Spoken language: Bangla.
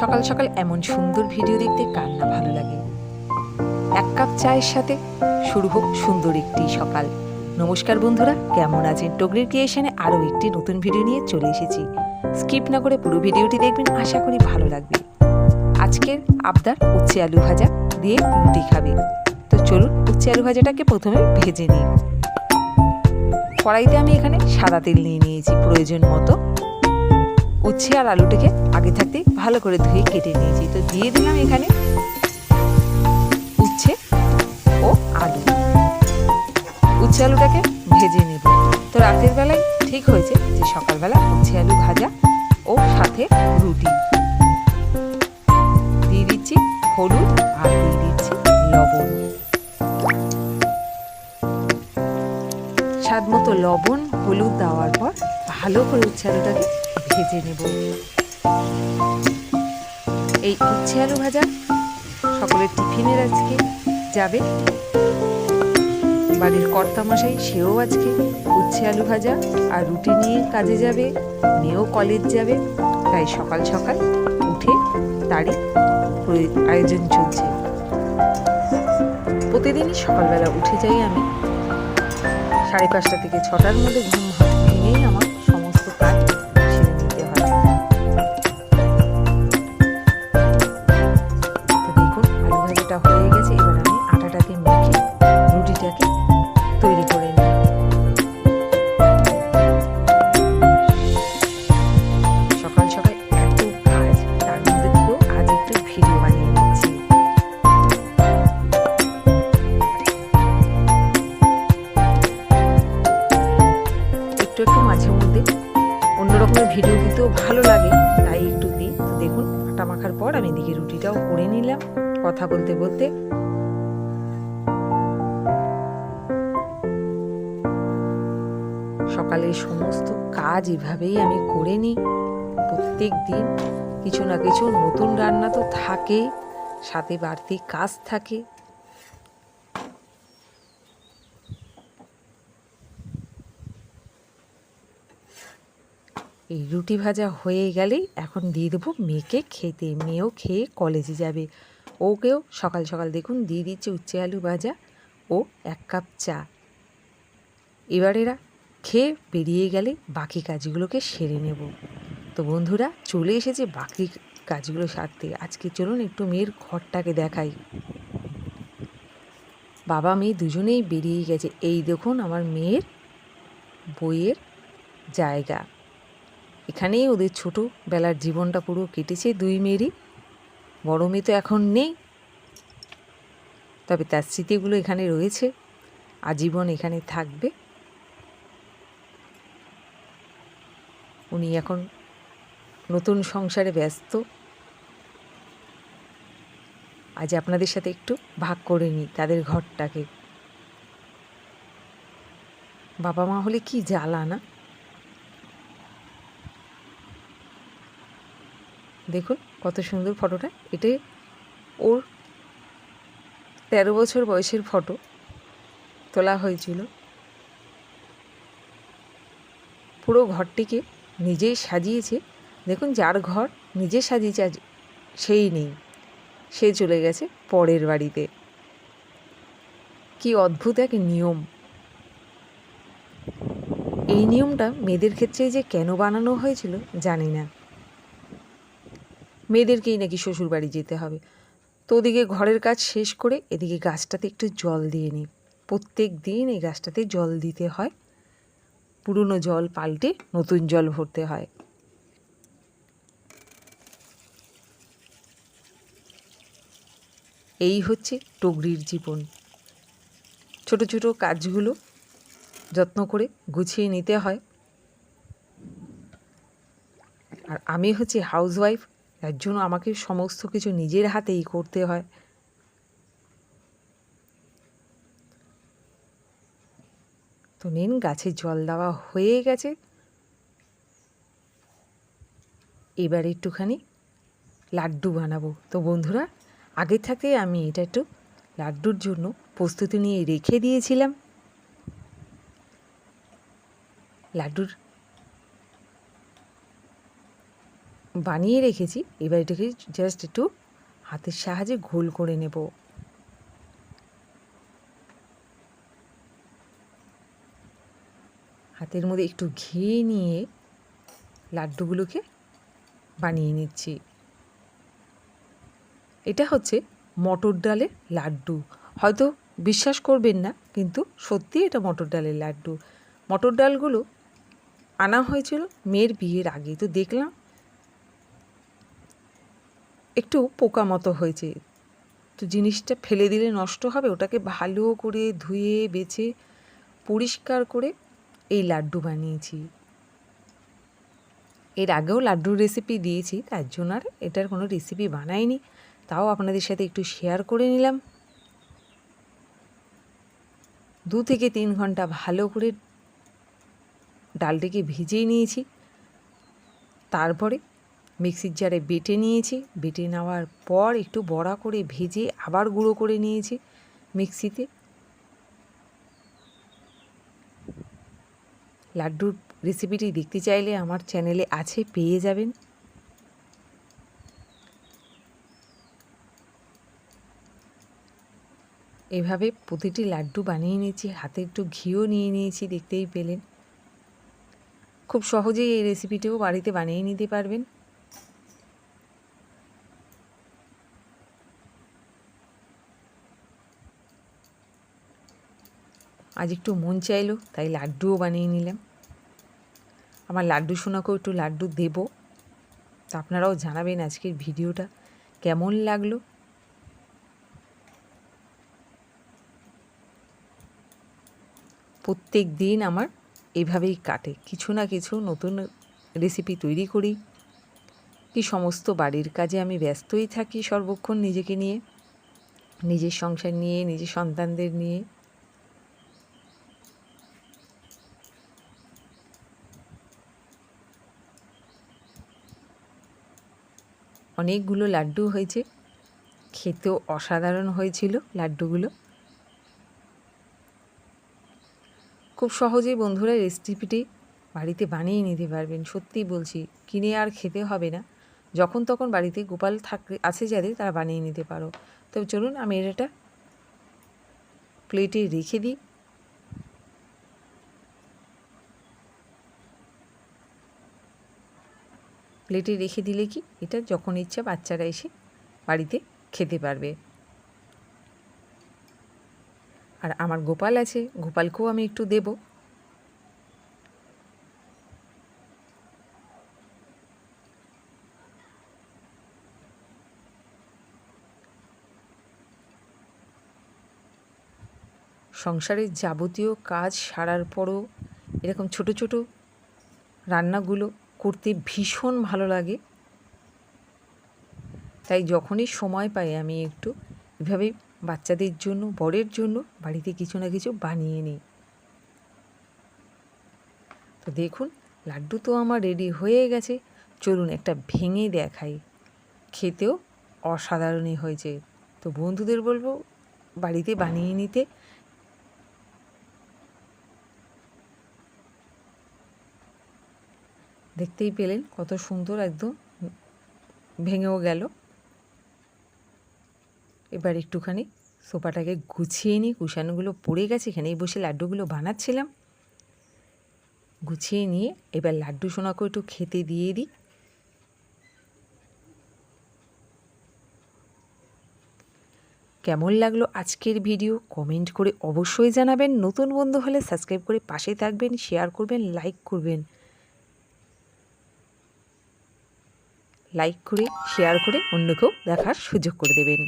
সকাল সকাল এমন সুন্দর ভিডিও দেখতে কার না ভালো লাগে? এক কাপ চায়ের সাথে শুরু হোক সুন্দর একটি সকাল। নমস্কার বন্ধুরা, কেমন আছেন? টগরির ক্রিয়েশনে আরও একটি নতুন ভিডিও নিয়ে চলে এসেছি। স্কিপ না করে পুরো ভিডিওটি দেখবেন, আশা করি ভালো লাগবে। আজকের আবদার উচ্ছে আলু ভাজা দিয়ে রুটি খাবে। তো চলুন উচ্ছে আলু ভাজাটাকে প্রথমে ভেজে নিই। কড়াইতে আমি এখানে সাদা তেল নিয়ে নিয়েছি প্রয়োজন মতো। উচ্ছে আর আলুটাকে আগে থাকতেই ভালো করে ধুয়ে কেটে নিয়েছি। তো দিয়ে দিলাম এখানে উচ্ছে ও আলু। উচ্ছে আলুটাকে ভেজে নেব। তো রাতের বেলায় ঠিক হয়েছে যে সকালবেলা উচ্ছে আলু ভাজা ও সাথে রুটি। দিয়ে দিচ্ছি হলুদ আর দিয়ে দিচ্ছি লবণ। স্বাদ মতো লবণ, হলুদ দেওয়ার পর ভালো করে উচ্ছে আলুটাকে ভেজে নেব। এই উচ্ছে আলু ভাজা সকলের টিফিনের আজকে যাবে। বাড়ির কর্তামশাই সেও আজকে উচ্ছে আলু ভাজা আর রুটি নিয়ে কাজে যাবে, মেয়েও কলেজ যাবে, তাই সকাল সকাল উঠে তারই আয়োজন চলছে। প্রতিদিনই সকালবেলা উঠে যাই আমি। সাড়ে পাঁচটা থেকে ছটার মধ্যে ঘুম আমি এদিকে রুটিটাও করে নিলাম, কথা বলতে বলতে। সকালের সমস্ত কাজ এভাবেই আমি করে নিই। প্রত্যেক দিন কিছু না কিছু নতুন রান্না তো থাকে, সাথে বাড়তি কাজ থাকে। এই রুটি ভাজা হয়ে গেলেই এখন দিয়ে দেবো মেয়েকে খেতে। মেয়েও খেয়ে কলেজে যাবে। ওকেও সকাল সকাল দেখুন দিয়ে দিচ্ছে উচ্ছে আলু ভাজা ও এক কাপ চা। এবার এরা খেয়ে বেরিয়ে গেলে বাকি কাজগুলোকে সেরে নেব। তো বন্ধুরা, চলে এসেছে বাকি কাজগুলো সারতে। আজকে চলুন একটু মেয়ের ঘরটাকে দেখাই। বাবা, মেয়ে দুজনেই বেরিয়ে গেছে। এই দেখুন আমার মেয়ের বইয়ের জায়গা। এখানেই ওদের ছোটোবেলার জীবনটা পুরো কেটেছে দুই মেয়েরই। বড় মেয়ে তো এখন নেই। তবে তার স্মৃতিগুলো এখানে রয়েছে। আজীবন এখানে থাকবে। উনি এখন নতুন সংসারে ব্যস্ত। আজ আপনাদের সাথে একটু ভাগ করে নিই তাদের ঘরটাকে। বাবা মা হলে কি জ্বালা না? দেখুন কত সুন্দর ফটোটা। এটাই ওর তেরো বছর বয়সের ফটো তোলা হয়েছিল। পুরো ঘরটিকে নিজেই সাজিয়েছে। দেখুন যার ঘর নিজে সাজিয়েছে, আজ সেই নেই। সে চলে গেছে পরের বাড়িতে। কি অদ্ভুত এক নিয়ম। এই নিয়মটা মেয়েদের ক্ষেত্রে যে কেন বানানো হয়েছিল জানি না। মেয়েদেরকেই নাকি শ্বশুর বাড়ি যেতে হবে। তো ওদিকে ঘরের কাজ শেষ করে এদিকে গাছটাতে একটু জল দিয়ে নিই। প্রত্যেক দিন এই গাছটাতে জল দিতে হয়। পুরনো জল পাল্টে নতুন জল ভরতে হয়। এই হচ্ছে টগরির জীবন। ছোট ছোট কাজগুলো যত্ন করে গুছিয়ে নিতে হয়। আর আমি হচ্ছে হাউসওয়াইফ যার জন্য আমাকে সমস্ত কিছু নিজের হাতেই করতে হয়। তো নিন, গাছে জল দেওয়া হয়ে গেছে। এবার একটুখানি লাড্ডু বানাবো। তো বন্ধুরা, আগে থেকে আমি এটা একটু লাড্ডুর জন্য প্রস্তুতি নিয়ে রেখে দিয়েছিলাম। লাড্ডুর বানিয়ে রেখেছি। এবার এটাকে জাস্ট একটু হাতের সাহায্যে গোল করে নেব। হাতের মধ্যে একটু ঘি নিয়ে লাড্ডুগুলোকে বানিয়ে নিচ্ছি। এটা হচ্ছে মটর ডালের লাড্ডু। হয়তো বিশ্বাস করবেন না, কিন্তু সত্যি এটা মটর ডালের লাড্ডু। মটর ডালগুলো আনা হয়েছিল মেয়ের বিয়ের আগে। তো দেখলাম একটু পোকা মতো হয়েছে। তো জিনিসটা ফেলে দিলে নষ্ট হবে, ওটাকে ভালো করে ধুয়ে, বেছে, পরিষ্কার করে এই লাড্ডু বানিয়েছি। এর আগেও লাড্ডুর রেসিপি দিয়েছি, তার জন্য আর এটার কোনো রেসিপি বানাইনি। তাও আপনাদের সাথে একটু শেয়ার করে নিলাম। দু থেকে তিন ঘণ্টা ভালো করে ডালটিকে ভিজিয়ে নিয়েছি। তারপরে মিক্সির জারে বেটে নিয়েছি। বেটে নেওয়ার পর একটু বড়া করে ভেজে আবার গুঁড়ো করে নিয়েছি মিক্সিতে। লাড্ডুর রেসিপিটি দেখতে চাইলে আমার চ্যানেলে আছে, পেয়ে যাবেন। এভাবে প্রতিটি লাড্ডু বানিয়ে নিয়েছি, হাতে একটু ঘিও নিয়ে নিয়েছি, দেখতেই পেলেন। খুব সহজেই এই রেসিপিটিও বাড়িতে বানিয়ে নিতে পারবেন। আজ একটু মন চাইলো, তাই লাড্ডুও বানিয়ে নিলাম। আমার লাড্ডু সোনাকেও একটু লাড্ডু দেব। তো আপনারাও জানাবেন আজকের ভিডিওটা কেমন লাগল। প্রত্যেক দিন আমার এভাবেই কাটে। কিছু না কিছু নতুন রেসিপি তৈরি করি। কি সমস্ত বাড়ির কাজে আমি ব্যস্তই থাকি সর্বক্ষণ নিজেকে নিয়ে। নিজের সংসার নিয়ে, নিজের সন্তানদের নিয়ে। অনেকগুলো লাড্ডু হয়েছে। খেতেও অসাধারণ হয়েছিল লাড্ডুগুলো। খুব সহজেই বন্ধুরা রেসিপিটি বাড়িতে বানিয়ে নিতে পারবেন। সত্যি বলছি, কিনে আর খেতে হবে না। যখন তখন বাড়িতে গোপাল থাকলে, আছে যাদের, তারা বানিয়ে নিতে পারো। তবে চলুন, আমি এটা প্লেটে রেখে দিই। প্লেটে রেখে দিলে কি? এটা যখন ইচ্ছা বাচ্চারা এসে বাড়িতে খেতে পারবে। আর আমার গোপাল আছে, গোপালকেও আমি একটু দেব। সংসারের যাবতীয় কাজ সারার পরও এরকম ছোট ছোট রান্নাগুলো করতে ভীষণ ভালো লাগে। তাই যখনই সময় পাই আমি একটু এভাবে বাচ্চাদের জন্য, বরের জন্য বাড়িতে কিছু না কিছু বানিয়ে নিই। তো দেখুন, লাড্ডু তো আমার রেডি হয়ে গেছে। চলুন একটা ভেঙে দেখাই। খেতেও অসাধারণই হয়েছে। তো বন্ধুদের বলব, বাড়িতে বানিয়ে নিতে দেখতেই পেলেন কত সুন্দর একদম ভেঙেও গেল। এবার একটুখানি সোফাটাকে গুছিয়ে নিই কুশানগুলো পড়ে গেছে, এখানেই বসে লাড্ডুগুলো বানাচ্ছিলাম। গুছিয়ে নিয়ে এবার লাড্ডু সোনাকেও একটু খেতে দিয়ে দিই। কেমন লাগল আজকের ভিডিও কমেন্ট করে অবশ্যই জানাবেন। নতুন বন্ধু হলে সাবস্ক্রাইব করে পাশে থাকবেন, শেয়ার করবেন, লাইক করবেন। লাইক করে শেয়ার করে অন্যকেও দেখার সুযোগ করে দেবেন।